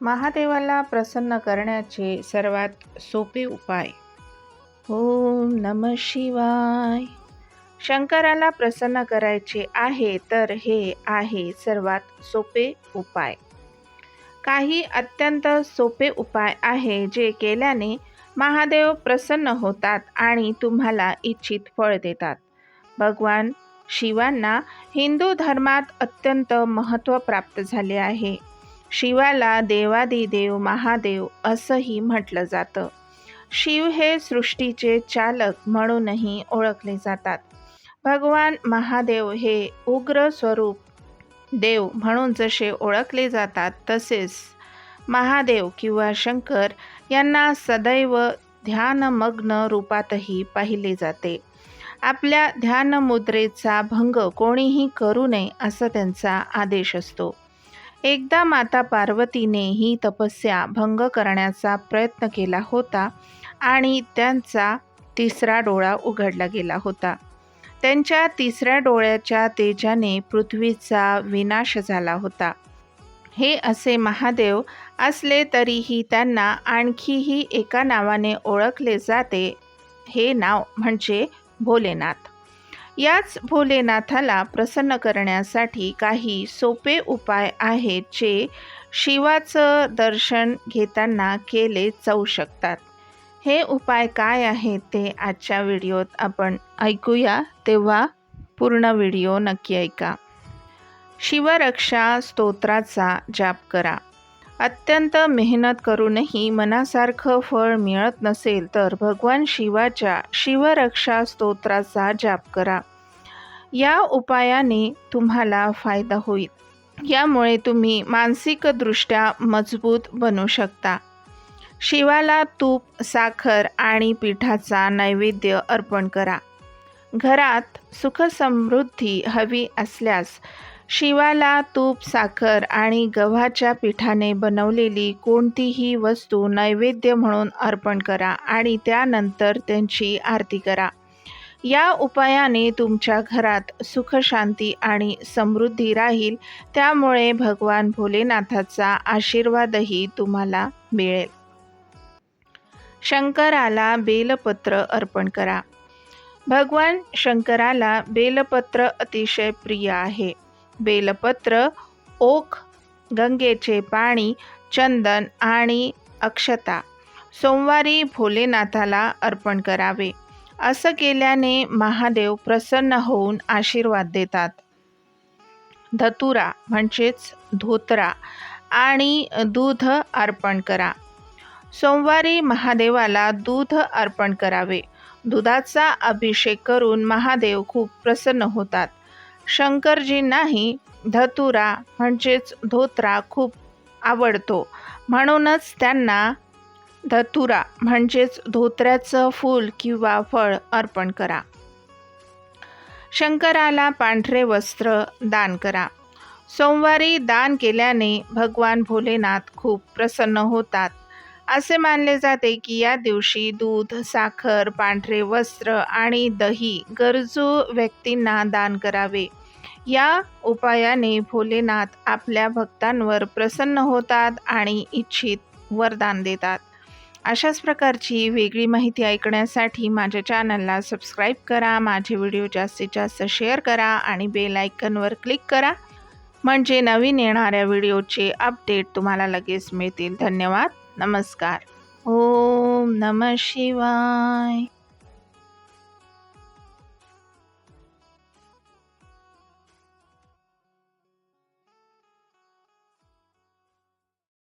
महादेवाला प्रसन्न करण्याचे सर्वात सोपे उपाय. ओम नम शिवाय. शंकराला प्रसन्न करायचे आहे तर हे आहे सर्वात सोपे उपाय. काही अत्यंत सोपे उपाय आहे जे केल्याने महादेव प्रसन्न होतात आणि तुम्हाला इच्छित फळ देतात. भगवान शिवांना हिंदू धर्मात अत्यंत महत्त्व प्राप्त झाले आहे. शिवाला देवादिदेव महादेव असंही म्हटलं जातं. शिव हे सृष्टीचे चालक म्हणूनही ओळखले जातात. भगवान महादेव हे उग्र स्वरूप देव म्हणून जसे ओळखले जातात तसेच महादेव किंवा शंकर यांना सदैव ध्यानमग्न रूपातही पाहिले जाते. आपल्या ध्यानमुद्रेचा भंग कोणीही करू नये असा त्यांचा आदेश असतो. एकदा माता पार्वतीने ही तपस्या भंग करण्याचा प्रयत्न केला होता आणि त्यांचा तिसरा डोळा उघडला गेला होता. त्यांच्या तिसऱ्या डोळ्याच्या तेजाने पृथ्वीचा विनाश झाला होता. हे असे महादेव असले तरीही त्यांना आणखीही एका नावाने ओळखले जाते. हे नाव म्हणजे भोलेनाथ. याच भोलेनाथाला प्रसन्न करण्यासाठी काही सोपे उपाय आहेत जे शिवाचं दर्शन घेताना केले जाऊ शकतात. हे उपाय काय आहेत ते आजच्या व्हिडिओत आपण ऐकूया. तेव्हा पूर्ण व्हिडिओ नक्की ऐका. शिवरक्षा स्तोत्राचा जाप करा. अत्यंत मेहनत करूनही मनासारखं फळ मिळत नसेल तर भगवान शिवाच्या शिवरक्षा स्तोत्राचा जाप करा. या उपायाने तुम्हाला फायदा होईल. यामुळे तुम्ही मानसिकदृष्ट्या मजबूत बनू शकता. शिवाला तूप साखर आणि पिठाचा नैवेद्य अर्पण करा. घरात सुखसमृद्धी हवी असल्यास शिवाला तूप साखर आणि गव्हाच्या पिठाने बनवलेली कोणतीही वस्तू नैवेद्य म्हणून अर्पण करा आणि त्यानंतर त्यांची आरती करा. या उपायाने तुमच्या घरात सुखशांती आणि समृद्धी राहील. त्यामुळे भगवान भोलेनाथाचा आशीर्वादही तुम्हाला मिळेल. शंकराला बेलपत्र अर्पण करा. भगवान शंकराला बेलपत्र अतिशय प्रिय आहे. बेलपत्र ओक गंगेचे पाणी चंदन आणि अक्षता. सोमवारी भोलेनाथाला अर्पण करावे. असं केल्याने महादेव प्रसन्न होऊन आशीर्वाद देतात. धतुरा म्हणजेच धोतरा आणि दूध अर्पण करा. सोमवारी महादेवाला दूध अर्पण करावे. दुधाचा अभिषेक करून महादेव खूप प्रसन्न होतात. शंकरजींनाही धतुरा म्हणजेच धोत्रा खूप आवडतो. म्हणूनच त्यांना धतुरा म्हणजेच धोत्र्याचं फूल किंवा फळ अर्पण करा. शंकराला पांढरे वस्त्र दान करा. सोमवारी दान केल्याने भगवान भोलेनाथ खूप प्रसन्न होतात. असे मानले जाते की या दिवशी दूध साखर पांढरे वस्त्र आणि दही गरजू व्यक्तींना दान करावे. या उपायाने भोलेनाथ आपल्या भक्तांवर प्रसन्न होतात आणि इच्छित वरदान देतात. अशाच प्रकारची वेगळी माहिती ऐकण्यासाठी माझ्या चॅनलला सबस्क्राईब करा माझे व्हिडिओ जास्तीत जास्त शेअर करा आणि बेल आयकनवर क्लिक करा. म्हणजे नवीन येणाऱ्या व्हिडिओचे अपडेट तुम्हाला लगेच मिळतील. धन्यवाद. नमस्कार ओम नम शिवाय